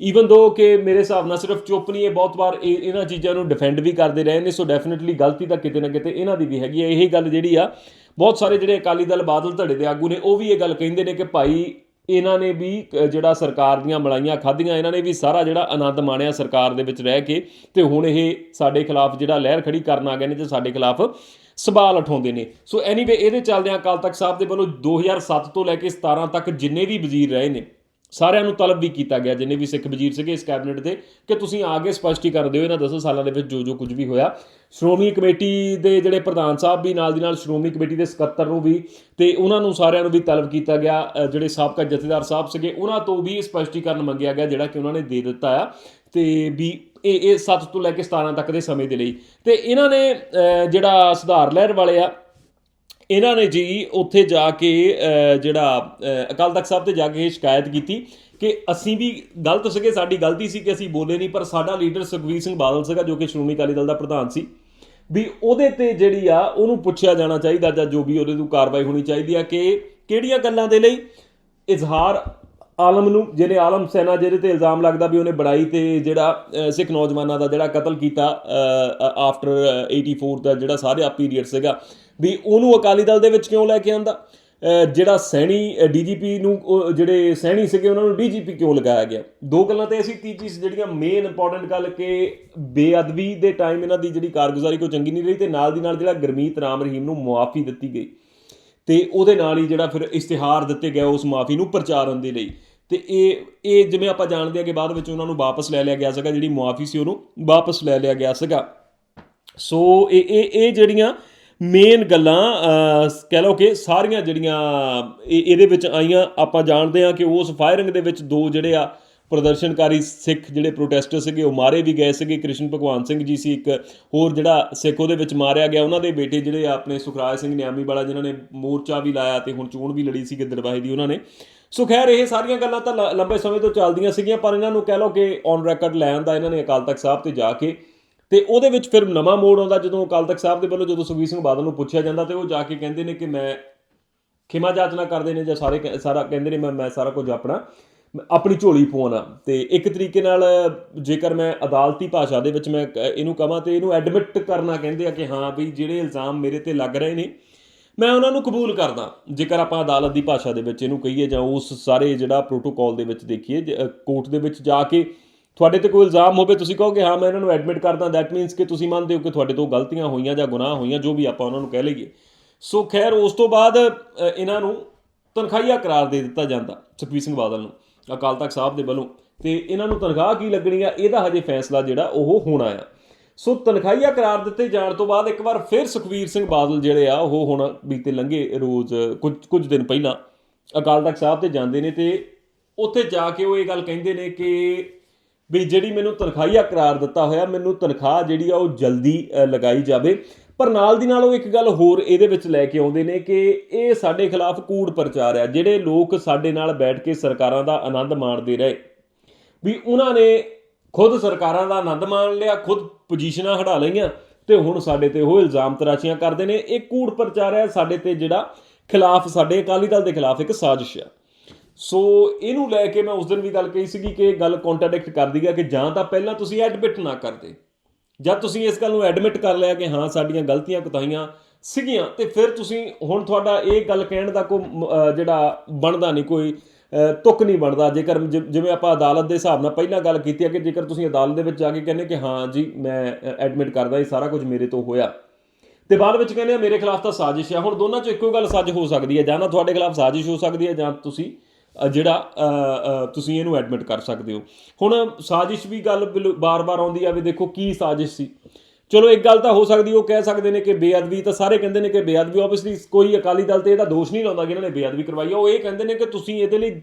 ਈਵਨ ਦੋ ਕਿ ਮੇਰੇ ਹਿਸਾਬ ਨਾਲ ਸਿਰਫ ਚੁੱਪ ਨਹੀਂ ਇਹ ਬਹੁਤ ਵਾਰ ਇਹ ਇਹਨਾਂ ਚੀਜ਼ਾਂ ਨੂੰ ਡਿਫੈਂਡ ਵੀ ਕਰਦੇ ਰਹੇ ਨੇ ਸੋ ਡੈਫੀਨਿਟਲੀ ਗਲਤੀ ਤਾਂ ਕਿਤੇ ਨਾ ਕਿਤੇ ਇਹਨਾਂ ਦੀ ਵੀ ਹੈਗੀ ਹੈ। ਇਹ ਗੱਲ ਜਿਹੜੀ ਆ, ਬਹੁਤ ਸਾਰੇ ਜਿਹੜੇ ਅਕਾਲੀ ਦਲ ਬਾਦਲ ਧੜੇ ਦੇ ਆਗੂ ਨੇ, ਉਹ ਵੀ ਇਹ ਗੱਲ ਕਹਿੰਦੇ ਨੇ ਕਿ ਭਾਈ ਇਹਨਾਂ ਨੇ ਵੀ ਜਿਹੜਾ ਸਰਕਾਰ ਦੀਆਂ ਮਲਾਈਆਂ ਖਾਧੀਆਂ, ਇਹਨਾਂ ਨੇ ਵੀ ਸਾਰਾ ਜਿਹੜਾ ਆਨੰਦ ਮਾਣਿਆ ਸਰਕਾਰ ਦੇ ਵਿੱਚ ਰਹਿ ਕੇ, ਤੇ ਹੁਣ ਇਹ ਸਾਡੇ ਖਿਲਾਫ ਜਿਹੜਾ ਲਹਿਰ ਖੜੀ ਕਰਨ ਆ ਗਏ ਨੇ, ਤੇ ਸਾਡੇ ਖਿਲਾਫ ਸਵਾਲ ਉਠਾਉਂਦੇ ਨੇ। ਸੋ ਐਨੀਵੇ ਇਹਦੇ ਚੱਲਦਿਆਂ ਅਕਾਲ ਤਖਤ ਸਾਹਿਬ ਦੇ ਵੱਲੋਂ 2007 ਤੋਂ ਲੈ ਕੇ 17 ਤੱਕ ਜਿੰਨੇ ਵੀ ਵਜ਼ੀਰ ਰਹੇ ਨੇ ਸਾਰਿਆਂ ਨੂੰ ਤਲਬ ਵੀ ਕੀਤਾ ਗਿਆ, ਜਿੰਨੇ ਵੀ ਸਿੱਖ ਵਜ਼ੀਰ ਸੀਗੇ ਇਸ ਕੈਬਨਿਟ ਦੇ, ਕਿ ਤੁਸੀਂ ਆ ਕੇ ਸਪਸ਼ਟੀਕਰਨ ਦਿਓ ਇਹਨਾਂ 10 ਸਾਲਾਂ ਦੇ ਵਿੱਚ ਜੋ ਜੋ ਕੁਝ ਵੀ ਹੋਇਆ। ਸ਼੍ਰੋਮਣੀ ਕਮੇਟੀ ਦੇ ਜਿਹੜੇ ਪ੍ਰਧਾਨ ਸਾਹਿਬ ਵੀ ਨਾਲ ਦੀ ਨਾਲ ਸ਼੍ਰੋਮਣੀ ਕਮੇਟੀ ਦੇ ਸਕੱਤਰ ਨੂੰ ਵੀ ਤੇ ਉਹਨਾਂ ਨੂੰ ਸਾਰਿਆਂ ਨੂੰ ਵੀ ਤਲਬ ਕੀਤਾ ਗਿਆ। ਜਿਹੜੇ ਸਾਬਕਾ ਜਥੇਦਾਰ ਸਾਹਿਬ ਸੀਗੇ, ਉਹਨਾਂ ਤੋਂ ਵੀ ਸਪਸ਼ਟੀਕਰਨ ਮੰਗਿਆ ਗਿਆ, ਜਿਹੜਾ ਕਿ ਉਹਨਾਂ ਨੇ ਦੇ ਦਿੱਤਾ ਆ। ਤੇ ਵੀ ਇਹ ਇਹ 7 ਤੋਂ ਲੈ ਕੇ 17 ਤੱਕ ਦੇ ਸਮੇਂ ਦੇ ਲਈ। ਤੇ ਇਹਨਾਂ ਨੇ ਜਿਹੜਾ ਸੁਧਾਰ ਲਹਿਰ ਵਾਲੇ ਆ ਇਹਨਾਂ ਨੇ ਜੀ ਉੱਥੇ ਜਾ ਕੇ ਜਿਹੜਾ ਅਕਾਲ ਤਖਤ ਸਾਹਿਬ ਤੇ ਜਾ ਕੇ ਇਹ ਸ਼ਿਕਾਇਤ ਕੀਤੀ ਕਿ ਅਸੀਂ ਵੀ ਗਲਤ ਸੀਗੇ, ਸਾਡੀ ਗਲਤੀ ਸੀ ਕਿ ਅਸੀਂ ਬੋਲੇ ਨਹੀਂ, ਪਰ ਸਾਡਾ ਲੀਡਰ ਸੁਖਵੀਰ ਸਿੰਘ ਬਾਦਲ ਸੀਗਾ, ਜੋ ਕਿ ਸ਼੍ਰੋਮਣੀ ਅਕਾਲੀ ਦਲ ਦਾ ਪ੍ਰਧਾਨ ਸੀ। ਵੀ ਉਹਦੇ ਤੇ ਜਿਹੜੀ ਆ, ਉਹਨੂੰ ਪੁੱਛਿਆ ਜਾਣਾ ਚਾਹੀਦਾ ਜਾਂ ਜੋ ਵੀ ਉਹਦੇ ਤੋਂ ਕਾਰਵਾਈ ਹੋਣੀ ਚਾਹੀਦੀ ਆ ਕਿ ਕਿਹੜੀਆਂ ਗੱਲਾਂ ਦੇ ਲਈ ਇਜ਼ਹਾਰ ਆਲਮ ਨੂੰ ਜਿਹਨੇ ਆਲਮ ਸੈਨਾ ਜਿਹਦੇ ਤੇ ਇਲਜ਼ਾਮ ਲੱਗਦਾ ਵੀ ਉਹਨੇ ਬੜਾਈ ਤੇ ਜਿਹੜਾ ਸਿੱਖ ਨੌਜਵਾਨਾਂ ਦਾ ਜਿਹੜਾ ਕਤਲ ਕੀਤਾ ਆਫਟਰ 84 ਦਾ ਜਿਹੜਾ ਸਾਰੇ ਪੀਰੀਅਡ ਸੀਗਾ, ਵੀ ਉਹਨੂੰ ਅਕਾਲੀ ਦਲ ਦੇ ਵਿੱਚ ਕਿਉਂ ਲੈ ਕੇ ਆਂਦਾ? ਜਿਹੜਾ ਸੈਣੀ ਡੀਜੀਪੀ ਨੂੰ, ਉਹ, ਜਿਹੜੇ ਸੈਣੀ ਸੀਗੇ, ਉਹਨਾਂ ਨੂੰ ਡੀਜੀਪੀ ਕਿਉਂ ਲਗਾਇਆ ਗਿਆ? ਦੋ ਗੱਲਾਂ ਤੇ ਅਸੀਂ ਤੀਜੀ ਜਿਹੜੀਆਂ ਮੇਨ ਇੰਪੋਰਟੈਂਟ ਗੱਲ ਕਿ ਬੇਅਦਬੀ ਦੇ ਟਾਈਮ ਇਹਨਾਂ ਦੀ ਜਿਹੜੀ ਕਾਰਗੁਜ਼ਾਰੀ ਕੋਈ ਚੰਗੀ ਨਹੀਂ ਰਹੀ ਤੇ ਨਾਲ ਦੀ ਨਾਲ ਜਿਹੜਾ ਗੁਰਮੀਤ ਰਾਮ ਰਹੀਮ ਨੂੰ ਮੁਆਫੀ ਦਿੱਤੀ ਗਈ। ਤੇ ਉਹਦੇ ਨਾਲ ਹੀ ਜਿਹੜਾ ਫਿਰ ਇਸ਼ਤਿਹਾਰ ਦਿੱਤੇ ਗਏ ਉਸ ਮਾਫੀ ਨੂੰ ਪ੍ਰਚਾਰਨ ਦੇ ਲਈ। ਤੇ ਇਹ ਇਹ ਜਿਵੇਂ ਆਪਾਂ ਜਾਣਦੇ ਹਾਂ ਕਿ ਬਾਅਦ ਵਿੱਚ ਉਹਨਾਂ ਨੂੰ ਵਾਪਸ ਲੈ ਲਿਆ ਗਿਆ ਸੀਗਾ, ਜਿਹੜੀ ਮੁਆਫੀ ਸੀ ਉਹਨੂੰ ਵਾਪਸ ਲੈ ਲਿਆ ਗਿਆ ਸੀਗਾ। ਸੋ ਇਹ ਇਹ ਇਹ ਜਿਹੜੀਆਂ ਮੇਨ ਗੱਲਾਂ ਕਹਿ ਲਓ ਕਿ ਸਾਰੀਆਂ ਜਿਹੜੀਆਂ ਇਹ- ਇਹਦੇ ਵਿੱਚ ਆਈਆਂ, ਆਪਾਂ ਜਾਣਦੇ ਹਾਂ ਕਿ ਉਸ ਫਾਇਰਿੰਗ ਦੇ ਵਿੱਚ ਦੋ ਜਿਹੜੇ ਆ ਪ੍ਰਦਰਸ਼ਨਕਾਰੀ ਸਿੱਖ ਜਿਹੜੇ ਪ੍ਰੋਟੈਸਟਰ ਸੀਗੇ, ਉਹ ਮਾਰੇ ਵੀ ਗਏ ਸੀਗੇ। ਕ੍ਰਿਸ਼ਨ ਭਗਵਾਨ ਸਿੰਘ ਜੀ ਸੀ ਇੱਕ ਹੋਰ ਜਿਹੜਾ ਸਿੱਖ ਉਹਦੇ ਵਿੱਚ ਮਾਰਿਆ ਗਿਆ। ਉਹਨਾਂ ਦੇ ਬੇਟੇ ਜਿਹੜੇ ਆ, ਆਪਣੇ ਸੁਖਰਾਜ ਸਿੰਘ ਨਿਆਮੀ ਵਾਲਾ ਜਿਨ੍ਹਾਂ ਨੇ ਮੋਰਚਾ ਵੀ ਲਾਇਆ ਤੇ ਹੁਣ ਚੋਣ ਵੀ ਲੜੀ ਸੀ ਗਿੱਦੜਬਾਹੀ ਦੀ ਉਹਨਾਂ ਨੇ। ਸੋ ਖੈਰ, ਇਹ ਸਾਰੀਆਂ ਗੱਲਾਂ ਤਾਂ ਲ- ਲੰਬੇ ਸਮੇਂ ਤੋਂ ਚੱਲਦੀਆਂ ਸੀਗੀਆਂ, ਪਰ ਇਹਨਾਂ ਨੂੰ ਕਹਿ ਲਓ ਕਿ ਔਨ ਰੈਕੋਰਡ ਲੈਣ ਦਾ ਇਹਨਾਂ ਨੇ ਅਕਾਲ ਤਖਤ ਸਾਹਿਬ ਤੇ ਜਾ ਕੇ ਤੇ ਉਹਦੇ ਵਿੱਚ ਫਿਰ ਨਵਾਂ ਮੋੜ ਆਉਂਦਾ, ਜਦੋਂ ਅਕਾਲ ਤਖਤ ਸਾਹਿਬ ਦੇ ਵੱਲੋਂ ਜਦੋਂ ਸੁਖਬੀਰ ਸਿੰਘ ਬਾਦਲ ਨੂੰ ਪੁੱਛਿਆ ਜਾਂਦਾ ਤੇ ਉਹ ਜਾ ਕੇ ਕਹਿੰਦੇ ਨੇ ਕਿ ਮੈਂ ਖਿਮਾ ਜਾਚਨਾ ਕਰਦੇ ਨੇ ਜਾਂ ਸਾਰੇ ਕਹਿ- ਸਾਰਾ ਕਹਿੰਦੇ ਨੇ ਮੈਂ ਮੈਂ ਸਾਰਾ ਕੁਝ ਆਪਣਾ। ਆਪਣੀ ਝੋਲੀ ਪਵਾਉਣਾ। ਤੇ ਇੱਕ ਤਰੀਕੇ ਨਾਲ ਜੇਕਰ ਮੈਂ ਅਦਾਲਤੀ ਭਾਸ਼ਾ ਦੇ ਵਿੱਚ ਮੈਂ ਇਹਨੂੰ ਕਹਾਂ ਤੇ ਇਹਨੂੰ ਐਡਮਿਟ ਕਰਨਾ ਕਹਿੰਦੇ ਆ ਕਿ ਹਾਂ ਵੀ ਜਿਹੜੇ ਇਲਜ਼ਾਮ ਮੇਰੇ ਤੇ ਲੱਗ ਰਹੇ ਨੇ, ਮੈਂ ਉਹਨਾਂ ਨੂੰ ਕਬੂਲ ਕਰਦਾ। ਜੇਕਰ ਆਪਾਂ ਅਦਾਲਤ ਦੀ ਭਾਸ਼ਾ ਦੇ ਵਿੱਚ ਇਹਨੂੰ ਕਹੀਏ ਜਾਂ ਉਸ ਸਾਰੇ ਜਿਹੜਾ ਪ੍ਰੋਟੋਕਾਲ ਦੇ ਵਿੱਚ ਦੇਖੀਏ ਕੋਰਟ ਦੇ ਵਿੱਚ ਜਾ ਕੇ ਤੁਹਾਡੇ ਤੇ ਕੋਈ ਇਲਜ਼ਾਮ ਹੋਵੇ, ਤੁਸੀਂ ਕਹੋਗੇ, ਹਾਂ, ਮੈਂ ਇਹਨਾਂ ਨੂੰ ਐਡਮਿਟ ਕਰਦਾ ਦੈਟ ਮੀਨਸ ਕਿ ਤੁਸੀਂ ਮੰਨਦੇ ਹੋ ਕਿ ਤੁਹਾਡੇ ਤੋਂ ਗਲਤੀਆਂ ਹੋਈਆਂ ਜਾਂ ਗੁਨਾਹ ਹੋਈਆਂ, ਜੋ ਵੀ ਆਪਾਂ ਉਹਨਾਂ ਨੂੰ ਕਹਿ ਲਈਏ। ਸੋ ਖੈਰ, ਉਸ ਤੋਂ ਬਾਅਦ ਇਹਨਾਂ ਨੂੰ ਤਨਖਾਹੀਆ ਕਰਾਰ ਦੇ ਦਿੱਤਾ ਜਾਂਦਾ, ਸੁਖਬੀਰ ਸਿੰਘ ਬਾਦਲ ਨੂੰ। ਅਕਾਲ ਤਖਤ ਸਾਹਿਬ ਦੇ ਵੱਲੋਂ। ਤੇ ਇਹਨਾਂ ਨੂੰ ਤਨਖਾਹ ਕੀ ਲੱਗਣੀ ਆ? ਇਹਦਾ ਹਜੇ ਫੈਸਲਾ ਜਿਹੜਾ ਉਹ ਹੋਣਾ ਆ। ਸੋ ਤਨਖਾਹੀਆ ਕਰਾਰ ਦਿੱਤੇ ਜਾਣ ਤੋਂ ਬਾਅਦ ਇੱਕ ਵਾਰ ਫਿਰ ਸੁਖਬੀਰ ਸਿੰਘ ਬਾਦਲ ਜਿਹੜੇ ਆ, ਉਹ ਹੁਣ ਬੀਤੇ ਲੰਘੇ ਰੋਜ਼, ਕੁਝ ਕੁਝ ਦਿਨ ਪਹਿਲਾਂ ਅਕਾਲ ਤਖਤ ਸਾਹਿਬ ਤੇ ਜਾਂਦੇ ਨੇ ਤੇ ਉੱਥੇ ਜਾ ਕੇ ਉਹ ਇਹ ਗੱਲ ਕਹਿੰਦੇ ਨੇ ਕਿ ਵੀ ਜਿਹੜੀ ਮੈਨੂੰ ਤਨਖਾਹੀਆ ਕਰਾਰ ਦਿੱਤਾ ਹੋਇਆ, ਮੈਨੂੰ ਤਨਖਾਹ ਜਿਹੜੀ ਆ ਉਹ ਜਲਦੀ ਲਗਾਈ ਜਾਵੇ। ਪਰ ਨਾਲ ਦੀ ਨਾਲ ਉਹ ਇੱਕ ਗੱਲ ਹੋਰ ਇਹਦੇ ਵਿੱਚ ਲੈ ਕੇ ਆਉਂਦੇ ਨੇ ਕਿ ਇਹ ਸਾਡੇ ਖਿਲਾਫ ਕੂੜ ਪ੍ਰਚਾਰ ਆ ਜਿਹੜੇ ਲੋਕ ਸਾਡੇ ਨਾਲ ਬੈਠ ਕੇ ਸਰਕਾਰਾਂ ਦਾ ਆਨੰਦ ਮਾਣਦੇ ਰਹੇ। ਵੀ ਉਹਨਾਂ ਨੇ ਖੁਦ ਸਰਕਾਰਾਂ ਦਾ ਆਨੰਦ ਮਾਣ ਲਿਆ, ਖੁਦ ਪੋਜੀਸ਼ਨਾਂ ਹਟਾ ਲਈਆਂ ਤੇ ਹੁਣ ਸਾਡੇ ਤੇ ਉਹ ਇਲਜ਼ਾਮ ਤਰਾਸ਼ੀਆਂ ਕਰਦੇ ਨੇ। ਇਹ ਕੂੜ ਪ੍ਰਚਾਰ ਹੈ, ਸਾਡੇ ਤੇ ਜਿਹੜਾ ਖਿਲਾਫ, ਸਾਡੇ ਅਕਾਲੀ ਦਲ ਦੇ ਖਿਲਾਫ ਇੱਕ ਸਾਜ਼ਿਸ਼ ਆ ਸੋ ਇਹਨੂੰ ਲੈ ਕੇ ਮੈਂ ਉਸ ਦਿਨ ਵੀ ਗੱਲ ਕਹੀ ਸੀਗੀ ਕਿ ਇਹ ਗੱਲ ਕੰਟਰਡਿਕਟ ਕਰਦੀ ਹੈ ਕਿ ਜਾਂ ਤਾਂ ਪਹਿਲਾਂ ਤੁਸੀਂ ਐਡਮਿਟ ਨਾ ਕਰਦੇ। ਜਦ ਤੁਸੀਂ ਇਸ ਗੱਲ ਨੂੰ ਐਡਮਿਟ ਕਰ ਲਿਆ ਕਿ ਹਾਂ, ਸਾਡੀਆਂ ਗਲਤੀਆਂ ਕੁਤਾਹੀਆਂ ਸੀਗੀਆਂ, ਤੇ ਫਿਰ ਤੁਸੀਂ ਹੁਣ ਤੁਹਾਡਾ ਇਹ ਗੱਲ ਕਹਿਣ ਦਾ ਕੋਈ ਜਿਹੜਾ ਬਣਦਾ ਨਹੀਂ, ਕੋਈ, ਅਹ, ਤੁਕ ਨਹੀਂ ਬਣਦਾ। ਜੇਕਰ ਜਿਵੇਂ ਆਪਾਂ ਅਦਾਲਤ ਦੇ ਹਿਸਾਬ ਨਾਲ ਪਹਿਲਾਂ ਗੱਲ ਕੀਤੀ ਹੈ ਕਿ ਜੇਕਰ ਤੁਸੀਂ ਅਦਾਲਤ ਦੇ ਵਿੱਚ ਜਾ ਕੇ ਕਹਿੰਦੇ ਕਿ ਹਾਂ ਜੀ, ਮੈਂ ਐਡਮਿਟ ਕਰਦਾ, ਇਹ ਸਾਰਾ ਕੁਝ ਮੇਰੇ ਤੋਂ ਹੋਇਆ। ਤੇ ਬਾਅਦ ਵਿੱਚ ਕਹਿੰਦੇ ਆ, ਮੇਰੇ ਖਿਲਾਫ ਤਾਂ ਸਾਜ਼ਿਸ਼ ਹੈ ਹੁਣ ਦੋਨਾਂ ਚੋਂ ਇੱਕੋ ਗੱਲ ਸੱਚ ਹੋ ਸਕਦੀ ਹੈ। ਜਾਂ ਨਾ ਤੁਹਾਡੇ ਖਿਲਾਫ ਸਾਜ਼ਿਸ਼ ਹੋ ਸਕਦੀ ਹੈ, ਜਾਂ ਤੁਸੀਂ ਜਿਹੜਾ ਤੁਸੀਂ ਇਹਨੂੰ ਐਡਮਿਟ ਕਰ ਸਕਦੇ ਹੋ। ਹੁਣ ਸਾਜ਼ਿਸ਼ ਵੀ ਗੱਲ ਬਾਰ-ਬਾਰ ਆਉਂਦੀ ਆ ਵੀ ਦੇਖੋ ਕੀ ਸਾਜ਼ਿਸ਼ ਸੀ। ਚਲੋ ਇੱਕ ਗੱਲ ਤਾਂ ਹੋ ਸਕਦੀ, ਉਹ ਕਹਿ ਸਕਦੇ ਨੇ ਕਿ ਬੇਅਦਬੀ, ਤਾਂ ਸਾਰੇ ਕਹਿੰਦੇ ਨੇ ਕਿ ਬੇਅਦਬੀ ਆਬਵੀਅਸਲੀ ਕੋਈ ਅਕਾਲੀ ਦਲ ਤੇ ਇਹਦਾ ਦੋਸ਼ ਨਹੀਂ ਲਾਉਂਦਾ ਕਿ ਇਹਨਾਂ ਨੇ ਬੇਅਦਬੀ ਕਰਵਾਈ ਆ। ਉਹ ਇਹ ਕਹਿੰਦੇ ਨੇ ਕਿ ਤੁਸੀਂ ਇਹਦੇ ਲਈ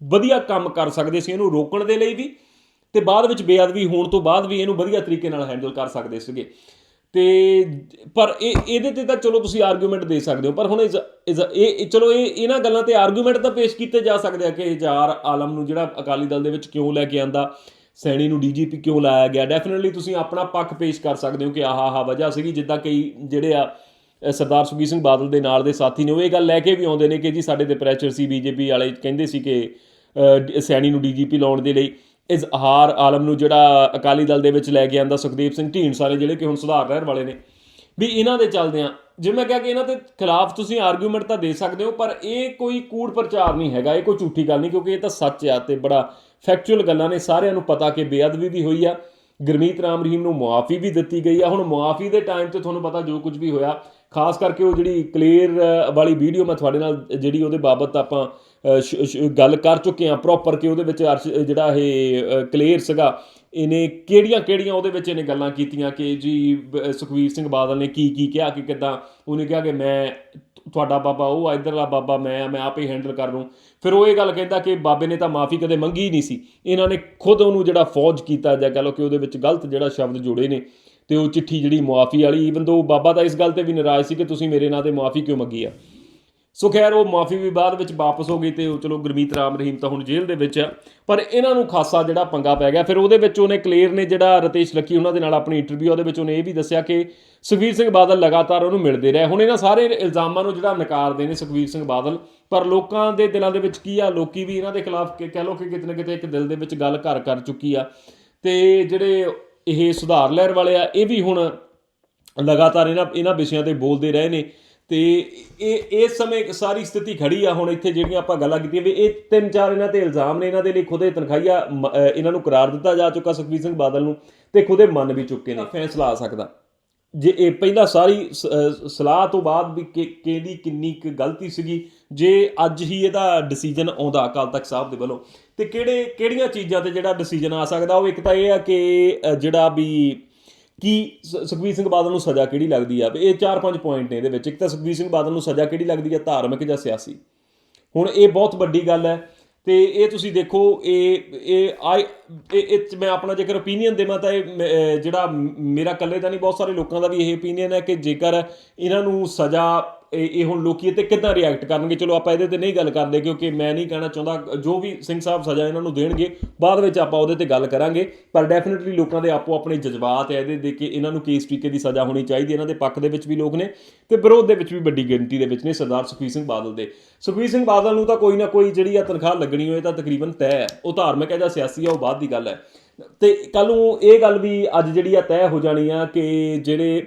ਵਧੀਆ ਕੰਮ ਕਰ ਸਕਦੇ ਸੀ ਇਹਨੂੰ ਰੋਕਣ ਦੇ ਲਈ ਵੀ, ਤੇ ਬਾਅਦ ਵਿੱਚ ਬੇਅਦਬੀ ਹੋਣ ਤੋਂ ਬਾਅਦ ਵੀ ਇਹਨੂੰ ਵਧੀਆ ਤਰੀਕੇ ਨਾਲ ਹੈਂਡਲ ਕਰ ਸਕਦੇ ਸੀਗੇ। ਅਤੇ ਪਰ ਇਹ ਇਹਦੇ ਤੇ ਤਾਂ ਚਲੋ ਤੁਸੀਂ ਆਰਗੂਮੈਂਟ ਦੇ ਸਕਦੇ ਹੋ ਪਰ ਹੁਣ ਇਜ ਇਸ- ਇਹ ਚਲੋ ਇਹ ਇਹਨਾਂ ਗੱਲਾਂ ਤੇ ਆਰਗੂਮੈਂਟ ਤਾਂ ਪੇਸ਼ ਕੀਤੇ ਜਾ ਸਕਦੇ ਆ ਕਿ ਇਜਾਰ ਆਲਮ ਨੂੰ ਜਿਹੜਾ ਅਕਾਲੀ ਦਲ ਦੇ ਵਿੱਚ ਕਿਉਂ ਲੈ ਕੇ ਆਂਦਾ ਸੈਣੀ ਨੂੰ ਡੀਜੀਪੀ ਕਿਉਂ ਲਾਇਆ ਗਿਆ? ਡੈਫੀਨਿਟਲੀ ਤੁਸੀਂ ਆਪਣਾ ਪੱਖ ਪੇਸ਼ ਕਰ ਸਕਦੇ ਹੋ ਕਿ ਆਹ ਆਹ ਵਜ੍ਹਾ ਸੀਗੀ ਜਿੱਦਾਂ ਕਈ ਜਿਹੜੇ ਆ ਸਰਦਾਰ ਸੁਖਬੀਰ ਸਿੰਘ ਬਾਦਲ ਦੇ ਨਾਲ ਦੇ ਸਾਥੀ ਨੇ ਉਹ ਇਹ ਗੱਲ ਲੈ ਕੇ ਵੀ ਆਉਂਦੇ ਨੇ ਕਿ ਜੀ ਸਾਡੇ ਤੇ ਪ੍ਰੈਸ਼ਰ ਸੀ ਬੀਜੇਪੀ ਵਾਲੇ ਕਹਿੰਦੇ ਸੀ ਕਿ ਅ, ਡ- ਸੈਣੀ ਨੂੰ ਡੀਜੀਪੀ ਲਾਉਣ ਦੇ ਲਈ। ਇਜ਼ਹਾਰ ਆਲਮ ਨੂੰ ਜਿਹੜਾ ਅਕਾਲੀ ਦਲ ਦੇ ਵਿੱਚ ਲੈ ਕੇ ਆਂਦਾ ਸੁਖਦੇਵ ਸਿੰਘ ਢੀਂਡਸਾ ਜਿਹੜੇ ਕਿ ਹੁਣ ਸੁਧਾਰ ਰਹਿਣ ਵਾਲੇ ਨੇ। ਵੀ ਇਹਨਾਂ ਦੇ ਚੱਲਦੇ ਆ ਜਿਵੇਂ ਮੈਂ ਕਿਹਾ ਕਿ ਇਹਨਾਂ ਦੇ ਖਿਲਾਫ ਤੁਸੀਂ ਆਰਗੂਮੈਂਟ ਤਾਂ ਦੇ ਸਕਦੇ ਹੋ, ਪਰ ਇਹ ਕੋਈ ਕੂੜ ਪ੍ਰਚਾਰ ਨਹੀਂ ਹੈਗਾ, ਇਹ ਕੋਈ ਝੂਠੀ ਗੱਲ ਨਹੀਂ, ਕਿਉਂਕਿ ਇਹ ਤਾਂ ਸੱਚ ਆ ਤੇ ਬੜਾ ਫੈਕਚੁਅਲ ਗੱਲਾਂ ਨੇ, ਸਾਰਿਆਂ ਨੂੰ ਪਤਾ ਕਿ ਬੇਅਦਬੀ ਵੀ ਹੋਈ ਆ, ਗੁਰਮੀਤ ਰਾਮ ਰਹੀਮ ਨੂੰ ਮੁਆਫੀ ਵੀ ਦਿੱਤੀ ਗਈ ਆ। ਹੁਣ ਮੁਆਫੀ ਦੇ ਟਾਈਮ ਤੇ ਤੁਹਾਨੂੰ ਪਤਾ ਜੋ ਕੁਝ ਵੀ ਹੋਇਆ, ਖਾਸ ਕਰਕੇ ਉਹ ਜਿਹੜੀ ਕਲੀਅਰ ਵਾਲੀ ਵੀਡੀਓ ਮੈਂ ਤੁਹਾਡੇ ਨਾਲ, ਜਿਹੜੀ ਉਹਦੇ ਬਾਬਤ ਆਪਾਂ ਗੱਲ ਕਰ ਚੁੱਕੇ ਆ ਪ੍ਰੋਪਰ ਕਿ ਉਹਦੇ ਵਿੱਚ ਅਰਸ਼- ਜਿਹੜਾ ਇਹ ਕਲੀਅਰ ਸੀਗਾ, ਇਹਨੇ ਕਿਹੜੀਆਂ ਕਿਹੜੀਆਂ ਉਹਦੇ ਵਿੱਚ ਇਹਨੇ ਗੱਲਾਂ ਕੀਤੀਆਂ ਕਿ ਜੀ, ਬ- ਸੁਖਵੀਰ ਸਿੰਘ ਬਾਦਲ ਨੇ ਕੀ ਕੀ ਕਿਹਾ ਕਿ ਕਿਦਾਂ? ਉਹਨੇ ਕਿਹਾ ਕਿ ਮੈਂ ਤੁਹਾਡਾ ਬਾਬਾ, ਉਹ ਆ ਇਧਰਲਾ ਬਾਬਾ, ਮੈਂ ਆ ਮੈਂ ਹੀ ਹੈਂਡਲ ਕਰ ਲੂੰ ਫਿਰ ਉਹ ਇਹ ਗੱਲ ਕਹਿੰਦਾ ਕਿ ਬਾਬੇ ਨੇ ਤਾਂ ਮਾਫੀ ਕਦੇ ਮੰਗੀ ਹੀ ਨਹੀਂ ਸੀ। ਇਹਨਾਂ ਨੇ ਖੁਦ ਉਹਨੂੰ ਜਿਹੜਾ ਫੌਜ ਕੀਤਾ ਜਾਂ ਕਹ ਲਓ ਕਿ ਉਹਦੇ ਵਿੱਚ ਗਲਤ ਜਿਹੜਾ ਸ਼ਬਦ ਜੋੜੇ ਨੇ, ਤੇ ਉਹ ਚਿੱਠੀ ਜਿਹੜੀ ਮੁਆਫੀ ਵਾਲੀ ਈਵਨ ਦੋ ਬਾਬਾ ਤਾਂ ਇਸ ਗੱਲ ਤੇ ਵੀ ਨਾਰਾਜ਼ ਸੀ ਕਿ ਤੁਸੀਂ ਮੇਰੇ ਨਾਂ ਤੇ ਮੁਆਫੀ ਕਿਉਂ ਮੰਗੀ ਆ? ਸੋ ਖੈਰ, ਉਹ ਮਾਫੀ ਵੀ ਬਾਅਦ ਵਿੱਚ ਵਾਪਸ ਹੋ ਗਈ ਤੇ ਉਹ ਚਲੋ ਗੁਰਮੀਤ ਰਾਮ ਰਹੀਮ ਤਾਂ ਹੁਣ ਜੇਲ੍ਹ ਦੇ ਵਿੱਚ ਆ। ਪਰ ਇਹਨਾਂ ਨੂੰ ਖਾਸਾ ਜਿਹੜਾ ਪੰਗਾ ਪੈ ਗਿਆ। ਫਿਰ ਉਹਦੇ ਵਿੱਚ ਉਹਨੇ ਕਲੀਅਰ ਨੇ ਜਿਹੜਾ ਰਤੇਸ਼ ਲੱਕੀ, ਉਹਨਾਂ ਦੇ ਨਾਲ ਆਪਣੀ ਇੰਟਰਵਿਊ ਉਹਦੇ ਵਿੱਚ ਉਹਨੇ ਇਹ ਵੀ ਦੱਸਿਆ ਕਿ ਸੁਖਵੀਰ ਸਿੰਘ ਬਾਦਲ ਲਗਾਤਾਰ ਉਹਨੂੰ ਮਿਲਦੇ ਰਹੇ। ਹੁਣ ਇਹਨਾਂ ਸਾਰੇ ਇਲਜ਼ਾਮਾਂ ਨੂੰ ਜਿਹੜਾ ਨਕਾਰਦੇ ਨੇ ਸੁਖਵੀਰ ਸਿੰਘ ਬਾਦਲ। ਪਰ ਲੋਕਾਂ ਦੇ ਦਿਲਾਂ ਦੇ ਵਿੱਚ ਕੀ ਆ? ਲੋਕੀ ਵੀ ਇਹਨਾਂ ਦੇ ਖਿਲਾਫ ਕਿ- ਕਹਿ ਲਓ ਕਿ ਕਿਤੇ ਨਾ ਕਿਤੇ ਇੱਕ ਦਿਲ ਦੇ ਵਿੱਚ ਗੱਲ ਘਰ ਕਰ ਚੁੱਕੀ ਆ। ਤੇ ਜਿਹੜੇ ਇਹ ਸੁਧਾਰ ਲਹਿਰ ਵਾਲੇ ਆ, ਇਹ ਵੀ ਹੁਣ ਲਗਾਤਾਰ ਇਹਨਾਂ ਇਹਨਾਂ ਵਿਸ਼ਿਆਂ ਤੇ ਬੋਲਦੇ ਰਹੇ ਨੇ। ਤੇ ਇਹ ਇਸ ਸਮੇਂ ਸਾਰੀ ਸਥਿਤੀ ਖੜੀ ਆ ਹੁਣ ਇੱਥੇ ਜਿਹੜੀਆਂ ਆਪਾਂ ਗੱਲਾਂ ਕੀਤੀਆਂ ਵੀ ਇਹ ਤਿੰਨ ਚਾਰ ਇਹਨਾਂ ਤੇ ਇਲਜ਼ਾਮ ਨੇ, ਇਹਨਾਂ ਦੇ ਲਈ ਖੁਦੇ ਤਨਖਾਹੀਆ, ਮ- ਇਹਨਾਂ ਨੂੰ ਕਰਾਰ ਦਿੱਤਾ ਜਾ ਚੁੱਕਾ ਸੁਖਬੀਰ ਸਿੰਘ ਬਾਦਲ ਨੂੰ ਤੇ ਖੁਦੇ ਮੰਨ ਵੀ ਚੁੱਕੇ ਨੇ, ਫੈਸਲਾ ਆ ਸਕਦਾ। ਜੇ ਇਹ ਪਹਿਲਾਂ ਸਾਰੀ ਸ- ਸਲਾਹ ਤੋਂ ਬਾਅਦ ਵੀ ਕਿਹਦੀ ਕਿੰਨੀ ਕੁ ਗਲਤੀ ਸੀਗੀ, ਜੇ ਅੱਜ ਹੀ ਇਹਦਾ ਡਿਸੀਜਨ ਆਉਂਦਾ ਅਕਾਲ ਤਖਤ ਸਾਹਿਬ ਦੇ ਵੱਲੋਂ, ਤੇ ਕਿਹੜੇ, ਕਿਹੜੀਆਂ ਚੀਜ਼ਾਂ ਤੇ ਜਿਹੜਾ ਡਿਸੀਜਨ ਆ ਸਕਦਾ, ਉਹ ਇੱਕ ਤਾਂ ਇਹ ਆ ਕਿ ਜਿਹੜਾ ਵੀ ਕੀ ਸ- ਸੁਖਬੀਰ ਸਿੰਘ ਬਾਦਲ ਨੂੰ ਸਜ਼ਾ ਕਿਹੜੀ ਲੱਗਦੀ ਆ? ਇਹ ਚਾਰ ਪੰਜ ਪੁਆਇੰਟ ਨੇ ਇਹਦੇ ਵਿੱਚ। ਇੱਕ ਤਾਂ ਸੁਖਬੀਰ ਸਿੰਘ ਬਾਦਲ ਨੂੰ ਸਜ਼ਾ ਕਿਹੜੀ ਲੱਗਦੀ ਆ? ਧਾਰਮਿਕ ਜਾਂ ਸਿਆਸੀ? ਹੁਣ ਇਹ ਬਹੁਤ ਵੱਡੀ ਗੱਲ ਹੈ ਤੇ ਇਹ ਤੁਸੀਂ ਦੇਖੋ, ਇਹ ਇਹ ਆਈ, ਇਹ ਮੈਂ ਆਪਣਾ ਜੇਕਰ ਓਪੀਨੀਅਨ ਦੇਵਾਂ ਤਾਂ ਇਹ ਮ- ਜਿਹੜਾ ਮੇਰਾ ਇਕੱਲੇ ਦਾ ਨਹੀਂ, ਬਹੁਤ ਸਾਰੇ ਲੋਕਾਂ ਦਾ ਵੀ ਇਹ ਓਪੀਨੀਅਨ ਹੈ ਕਿ ਜੇਕਰ ਇਹਨਾਂ ਨੂੰ ਸਜ਼ਾ ਇਹ ਇਹ ਹੁਣ ਲੋਕੀ ਇਹ ਤੇ ਕਿੱਦਾਂ ਰਿਐਕਟ ਕਰਨਗੇ? ਚਲੋ ਆਪਾਂ ਇਹਦੇ ਤੇ ਨਹੀਂ ਗੱਲ ਕਰਦੇ ਕਿਉਂਕਿ ਮੈਂ ਨਹੀਂ ਕਹਿਣਾ ਚਾਹੁੰਦਾ, ਜੋ ਵੀ ਸਿੰਘ ਸਾਹਿਬ ਸਜ਼ਾ ਇਹਨਾਂ ਨੂੰ ਦੇਣਗੇ, ਬਾਅਦ ਵਿੱਚ ਆਪਾਂ ਉਹਦੇ ਤੇ ਗੱਲ ਕਰਾਂਗੇ। ਪਰ ਡੈਫੀਨਿਟਲੀ ਲੋਕਾਂ ਦੇ ਆਪੋ ਆਪਣੇ ਜਜ਼ਬਾਤ ਹੈ, ਇਹਦੇ ਦੇ ਕਿ ਇਹਨਾਂ ਨੂੰ ਕਿਸ ਤਰੀਕੇ ਦੀ ਸਜ਼ਾ ਹੋਣੀ ਚਾਹੀਦੀ ਹੈ। ਇਹਨਾਂ ਦੇ ਪੱਖ ਦੇ ਵਿੱਚ ਵੀ ਲੋਕ ਨੇ ਤੇ ਵਿਰੋਧ ਦੇ ਵਿੱਚ ਵੀ ਵੱਡੀ ਗਿਣਤੀ ਦੇ ਵਿੱਚ ਨੇ ਸਰਦਾਰ ਸੁਖਬੀਰ ਸਿੰਘ ਬਾਦਲ ਦੇ। ਸੁਖਬੀਰ ਸਿੰਘ ਬਾਦਲ ਨੂੰ ਤਾਂ ਕੋਈ ਨਾ ਕੋਈ ਜਿਹੜੀ ਆ ਤਨਖਾਹ ਲੱਗਣੀ ਹੋਏ ਤਾਂ ਤਕਰੀਬਨ ਤੈਅ ਹੈ। ਉਹ ਧਾਰਮਿਕ ਹੈ ਜਾਂ ਸਿਆਸੀ ਆ, ਉਹ ਬਾਅਦ ਦੀ ਗੱਲ ਹੈ। ਤੇ ਕੱਲ ਨੂੰ ਇਹ ਗੱਲ ਵੀ ਅੱਜ ਜਿਹੜੀ ਆ ਤੈਅ ਹੋ ਜਾਣੀ ਆ ਕਿ ਜਿਹੜੇ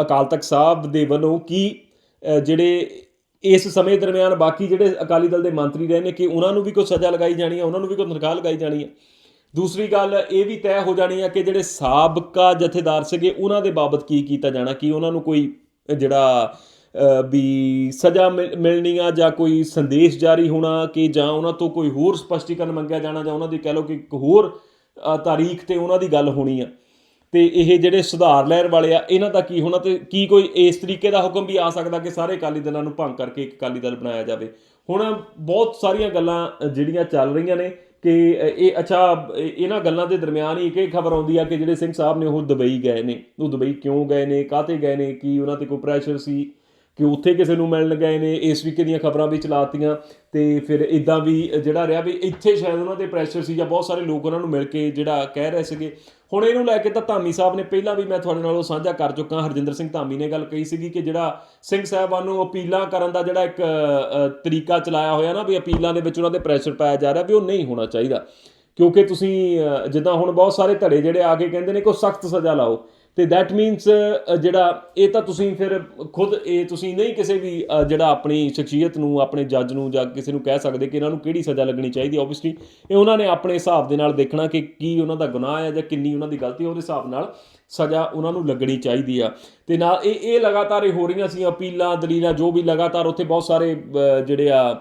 ਅਕਾਲ ਤਖਤ ਸਾਹਿਬ ਦੇ ਵੱਲੋਂ ਕੀ ਜਿਹੜੇ ਇਸ ਸਮੇਂ ਦਰਮਿਆਨ ਬਾਕੀ ਜਿਹੜੇ ਅਕਾਲੀ ਦਲ ਦੇ ਮੰਤਰੀ ਰਹੇ ਨੇ ਕਿ ਉਹਨਾਂ ਨੂੰ ਵੀ ਕੋਈ ਸਜ਼ਾ ਲਗਾਈ ਜਾਣੀ ਹੈ, ਉਹਨਾਂ ਨੂੰ ਵੀ ਕੋਈ ਤਨਖਾਹ ਲਗਾਈ ਜਾਣੀ ਹੈ। ਦੂਸਰੀ ਗੱਲ ਇਹ ਵੀ ਤੈਅ ਹੋ ਜਾਣੀ ਹੈ ਕਿ ਜਿਹੜੇ ਸਾਬਕਾ ਜਥੇਦਾਰ ਸੀਗੇ, ਉਹਨਾਂ ਦੇ ਬਾਬਤ ਕੀ ਕੀਤਾ ਜਾਣਾ, ਕੀ ਉਹਨਾਂ ਨੂੰ ਕੋਈ ਜਿਹੜਾ ਵੀ ਸਜ਼ਾ ਮਿਲ- ਮਿਲਣੀ ਆ ਜਾਂ ਕੋਈ ਸੰਦੇਸ਼ ਜਾਰੀ ਹੋਣਾ ਕਿ ਜਾਂ ਉਹਨਾਂ ਤੋਂ ਕੋਈ ਹੋਰ ਸਪਸ਼ਟੀਕਰਨ ਮੰਗਿਆ ਜਾਣਾ ਜਾਂ ਉਹਨਾਂ ਦੀ ਕਹਿ ਲਓ ਕਿ ਇੱਕ ਹੋਰ ਤਾਰੀਖ ਤੇ ਉਹਨਾਂ ਦੀ ਗੱਲ ਹੋਣੀ ਆ। ਤੇ ਇਹ ਜਿਹੜੇ ਸੁਧਾਰ ਲਹਿਰ ਵਾਲੇ ਆ, ਇਹਨਾਂ ਦਾ ਕੀ ਹੋਣਾ ਤੇ ਕੀ ਕੋਈ ਇਸ ਤਰੀਕੇ ਦਾ ਹੁਕਮ ਵੀ ਆ ਸਕਦਾ ਕਿ ਸਾਰੇ ਅਕਾਲੀ ਦਲਾਂ ਨੂੰ ਭੰਗ ਕਰਕੇ ਇੱਕ ਅਕਾਲੀ ਦਲ ਬਣਾਇਆ ਜਾਵੇ? ਹੁਣ ਬਹੁਤ ਸਾਰੀਆਂ ਗੱਲਾਂ ਜਿਹੜੀਆਂ ਚੱਲ ਰਹੀਆਂ ਨੇ ਕਿ ਇਹ, ਅੱਛਾ ਇਹਨਾਂ ਗੱਲਾਂ ਦੇ ਦਰਮਿਆਨ ਹੀ ਇੱਕ ਇਹ ਖਬਰ ਆਉਂਦੀ ਆ ਕਿ ਜਿਹੜੇ ਸਿੰਘ ਸਾਹਿਬ ਨੇ ਉਹ ਦੁਬਈ ਗਏ ਨੇ। ਉਹ ਦੁਬਈ ਕਿਉਂ ਗਏ ਨੇ, ਕਾਹਤੇ ਗਏ ਨੇ, ਕੀ ਉਹਨਾਂ ਤੇ ਕੋਈ ਪ੍ਰੈਸ਼ਰ ਸੀ? ਕਿ ਉੱਥੇ ਕਿਸੇ ਨੂੰ ਮਿਲਣ ਗਏ ਨੇ, ਇਸ ਤਰੀਕੇ ਦੀਆਂ ਖਬਰਾਂ ਵੀ ਚਲਾਤੀਆਂ ਤੇ ਫਿਰ ਇਦਾਂ ਵੀ ਜਿਹੜਾ ਰਿਹਾ ਵੀ ਇੱਥੇ ਸ਼ਾਇਦ ਉਹਨਾਂ ਤੇ ਪ੍ਰੈਸ਼ਰ ਸੀ ਜਾਂ ਬਹੁਤ ਸਾਰੇ ਲੋਕ ਉਹਨਾਂ ਨੂੰ ਮਿਲ ਕੇ ਜਿਹੜਾ ਕਹਿ ਰਹੇ ਸੀਗੇ। ਹੁਣ ਇਹਨੂੰ ਲੈ ਕੇ ਤਾਂ ਧਾਮੀ ਸਾਹਿਬ ਨੇ ਪਹਿਲਾਂ ਵੀ ਮੈਂ ਤੁਹਾਡੇ ਨਾਲ ਉਹ ਸਾਂਝਾ ਕਰ ਚੁੱਕਾ, ਹਰਜਿੰਦਰ ਸਿੰਘ ਧਾਮੀ ਨੇ ਗੱਲ ਕਹੀ ਸੀਗੀ ਕਿ ਜਿਹੜਾ ਸਿੰਘ ਸਾਹਿਬਾਨ ਨੂੰ ਅਪੀਲਾਂ ਕਰਨ ਦਾ ਜਿਹੜਾ ਇੱਕ ਤਰੀਕਾ ਚਲਾਇਆ ਹੋਇਆ ਨਾ ਵੀ ਅਪੀਲਾਂ ਦੇ ਵਿੱਚ ਉਹਨਾਂ ਤੇ ਪ੍ਰੈਸ਼ਰ ਪਾਇਆ ਜਾ ਰਿਹਾ ਵੀ ਉਹ ਨਹੀਂ ਹੋਣਾ ਚਾਹੀਦਾ। ਕਿਉਂਕਿ ਤੁਸੀਂ ਜਿੱਦਾਂ ਹੁਣ ਬਹੁਤ ਸਾਰੇ ਧੜੇ ਜਿਹੜੇ ਆ ਕੇ ਕਹਿੰਦੇ ਨੇ ਕਿ ਸਖਤ ਸਜ਼ਾ ਲਾਓ। ਤੇ ਦੈਟ ਮੀਨਸ ਜਿਹੜਾ, ਇਹ ਤਾਂ ਤੁਸੀਂ ਫਿਰ ਖੁਦ, ਇਹ ਤੁਸੀਂ ਨਹੀਂ ਕਿਸੇ ਵੀ ਜਿਹੜਾ ਆਪਣੀ ਸ਼ਖਸੀਅਤ ਨੂੰ, ਆਪਣੇ ਜੱਜ ਨੂੰ ਜਾਂ ਕਿਸੇ ਨੂੰ ਕਹਿ ਸਕਦੇ ਕਿ ਇਹਨਾਂ ਨੂੰ ਕਿਹੜੀ ਸਜ਼ਾ ਲੱਗਣੀ ਚਾਹੀਦੀ ਆਬਵੀਅਸਲੀ ਇਹ ਉਹਨਾਂ ਨੇ ਆਪਣੇ ਹਿਸਾਬ ਦੇ ਨਾਲ ਦੇਖਣਾ ਕਿ ਕੀ ਉਹਨਾਂ ਦਾ ਗੁਨਾਹ ਹੈ ਜਾਂ ਕਿੰਨੀ ਉਹਨਾਂ ਦੀ ਗਲਤੀ ਉਹਦੇ ਹਿਸਾਬ ਨਾਲ ਸਜ਼ਾ ਉਹਨਾਂ ਨੂੰ ਲੱਗਣੀ ਚਾਹੀਦੀ ਆ। ਤੇ ਨਾਲ ਇਹ ਇਹ ਲਗਾਤਾਰ ਇਹ ਹੋ ਰਹੀਆਂ ਸੀ, ਅਪੀਲਾਂ, ਦਲੀਲਾਂ, ਜੋ ਵੀ ਲਗਾਤਾਰ ਉੱਥੇ ਬਹੁਤ ਸਾਰੇ ਜਿਹੜੇ ਆ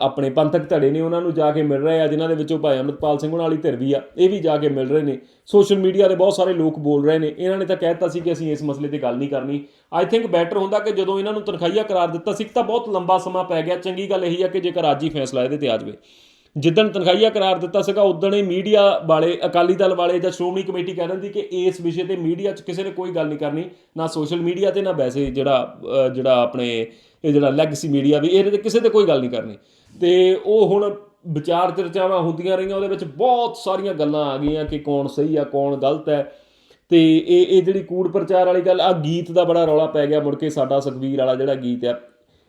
ਆਪਣੇ ਪੰਥਕ ਧੜੇ ਨੇ, ਉਹਨਾਂ ਨੂੰ ਜਾ ਕੇ ਮਿਲ ਰਹੇ ਆ, ਜਿਨ੍ਹਾਂ ਦੇ ਵਿੱਚੋਂ ਭਾਈ ਅਮਰਪਾਲ ਸਿੰਘ ਉਹਨਾਂ ਵਾਲੀ ਧਿਰ ਵੀ ਆ, ਇਹ ਵੀ ਜਾ ਕੇ ਮਿਲ ਰਹੇ ਨੇ। ਸੋਸ਼ਲ ਮੀਡੀਆ ਦੇ ਬਹੁਤ ਸਾਰੇ ਲੋਕ ਬੋਲ ਰਹੇ ਨੇ। ਇਹਨਾਂ ਨੇ ਤਾਂ ਕਹਿਤਾ ਸੀ ਕਿ ਅਸੀਂ ਇਸ ਮਸਲੇ ਤੇ ਗੱਲ ਨਹੀਂ ਕਰਨੀ। ਆਈ ਥਿੰਕ ਬੈਟਰ ਹੁੰਦਾ ਕਿ ਜਦੋਂ ਇਹਨਾਂ ਨੂੰ ਤਨਖਾਹੀਆ ਕਰਾਰ ਦਿੱਤਾ ਸੀ, ਤਾਂ ਬਹੁਤ ਲੰਬਾ ਸਮਾਂ ਪੈ ਗਿਆ। ਚੰਗੀ ਗੱਲ ਇਹੀ ਆ ਕਿ ਜੇਕਰ ਅੱਜ ਹੀ ਫੈਸਲਾ ਇਹਦੇ ਤੇ ਆ ਜਾਵੇ। ਜਿੱਦਣ ਤਨਖਾਹੀਆ ਕਰਾਰ ਦਿੱਤਾ ਸੀਗਾ, ਉਦੋਂ ਹੀ ਮੀਡੀਆ ਵਾਲੇ, ਅਕਾਲੀ ਦਲ ਵਾਲੇ ਜਾਂ ਸ਼੍ਰੋਮਣੀ ਕਮੇਟੀ ਕਹਿ ਦਿੰਦੀ ਕਿ ਇਸ ਵਿਸ਼ੇ ਤੇ ਮੀਡੀਆ 'ਚ ਕਿਸੇ ਨੇ ਕੋਈ ਗੱਲ ਨਹੀਂ ਕਰਨੀ, ਨਾ ਸੋਸ਼ਲ ਮੀਡੀਆ ਤੇ, ਨਾ ਵੈਸੇ ਜਿਹੜਾ ਜਿਹੜਾ ਆਪਣੇ, ਇਹ ਜਿਹੜਾ ਲੈਗਸੀ ਮੀਡੀਆ ਵੀ, ਇਹਦੇ ਤੇ ਕਿਸੇ ਤੇ ਕੋਈ ਗੱਲ ਨਹੀਂ ਕਰਨੀ। ਤੇ ਉਹ ਹੁਣ ਵਿਚਾਰ ਚਰਚਾਵਾਂ ਹੁੰਦੀਆਂ ਰਹੀਆਂ, ਉਹਦੇ ਵਿੱਚ ਬਹੁਤ ਸਾਰੀਆਂ ਗੱਲਾਂ ਆ ਗਈਆਂ ਕਿ ਕੌਣ ਸਹੀ ਆ, ਕੌਣ ਗਲਤ ਹੈ। ਤੇ ਇਹ ਇਹ ਜਿਹੜੀ ਕੂੜ ਪ੍ਰਚਾਰ ਵਾਲੀ ਗੱਲ ਆ ਗੀਤ ਦਾ ਬੜਾ ਰੌਲਾ ਪੈ ਗਿਆ ਮੁੜ ਕੇ ਸਾਡਾ ਸੁਖਵੀਰ ਵਾਲਾ ਜਿਹੜਾ ਗੀਤ ਆ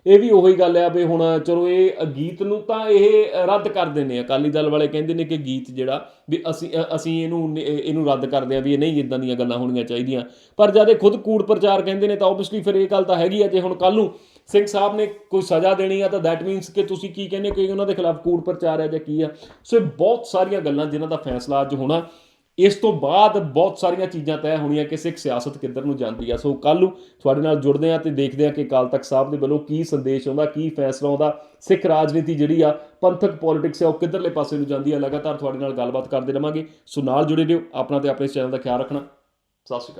ਇਹ ਵੀ ਉਹੀ ਗੱਲ ਆ ਵੀ ਹੁਣ ਚਲੋ ਇਹ ਗੀਤ ਨੂੰ ਤਾਂ ਇਹ ਰੱਦ ਕਰ ਦਿੰਦੇ ਆ। ਅਕਾਲੀ ਦਲ ਵਾਲੇ ਕਹਿੰਦੇ ਨੇ ਕਿ ਗੀਤ ਜਿਹੜਾ ਵੀ ਅਸੀਂ ਅਸੀਂ ਇਹਨੂੰ ਇਹਨੂੰ ਰੱਦ ਕਰਦੇ ਆ ਵੀ ਇਹ ਨਹੀਂ ਇਦਾਂ ਦੀਆਂ ਗੱਲਾਂ ਹੋਣੀਆਂ ਚਾਹੀਦੀਆਂ। ਪਰ ਜਦ ਇਹ ਖੁਦ ਕੂੜ ਪ੍ਰਚਾਰ ਕਹਿੰਦੇ ਨੇ ਤਾਂ ਆਬਵੀਅਸਲੀ ਫਿਰ ਇਹ ਗੱਲ ਤਾਂ ਹੈਗੀ ਆ, ਜੇ ਹੁਣ ਕੱਲ ਨੂੰ ਸਿੰਘ ਸਾਹਿਬ ਨੇ ਕੋਈ ਸਜ਼ਾ ਦੇਣੀ ਆ ਤਾਂ ਦੈਟ ਮੀਨਸ ਕਿ ਤੁਸੀਂ ਕੀ ਕਹਿੰਦੇ ਕਿ ਉਹਨਾਂ ਦੇ ਖਿਲਾਫ ਕੂੜ ਪ੍ਰਚਾਰ ਹੈ ਜਾਂ ਕੀ ਆ? ਸੋ ਇਹ ਬਹੁਤ ਸਾਰੀਆਂ ਗੱਲਾਂ ਜਿਨ੍ਹਾਂ ਦਾ ਫੈਸਲਾ ਅੱਜ ਹੋਣਾ। ਇਸ ਤੋਂ ਬਾਅਦ ਬਹੁਤ ਸਾਰੀਆਂ ਚੀਜ਼ਾਂ ਤੈਅ ਹੋਣੀਆਂ ਕਿ ਸਿੱਖ ਸਿਆਸਤ ਕਿੱਧਰ ਨੂੰ ਜਾਂਦੀ ਆ। ਸੋ ਕੱਲ ਨੂੰ ਤੁਹਾਡੇ ਨਾਲ ਜੁੜਦੇ ਆ ਤੇ ਦੇਖਦੇ ਆ ਕਿ ਅਕਾਲ ਤਖਤ ਸਾਹਿਬ ਦੇ ਵੱਲੋਂ ਕੀ ਸੰਦੇਸ਼ ਆਉਂਦਾ, ਕੀ ਫੈਸਲਾ ਆਉਂਦਾ। ਸਿੱਖ ਰਾਜਨੀਤੀ ਜਿਹੜੀ ਆ, ਪੰਥਕ ਪੋਲਿਟਿਕਸ ਆ, ਉਹ ਕਿੱਧਰਲੇ ਪਾਸੇ ਨੂੰ ਜਾਂਦੀ ਆ। ਲਗਾਤਾਰ ਤੁਹਾਡੇ ਨਾਲ ਗੱਲਬਾਤ ਕਰਦੇ ਰਵਾਂਗੇ। ਸੋ ਨਾਲ ਜੁੜੇ ਰਹੋ, ਆਪਣਾ ਤੇ ਆਪਣੇ ਚੈਨਲ ਦਾ ਖਿਆਲ ਰੱਖਣਾ। ਸਤਿ ਸ਼੍ਰੀ ਅਕਾਲ।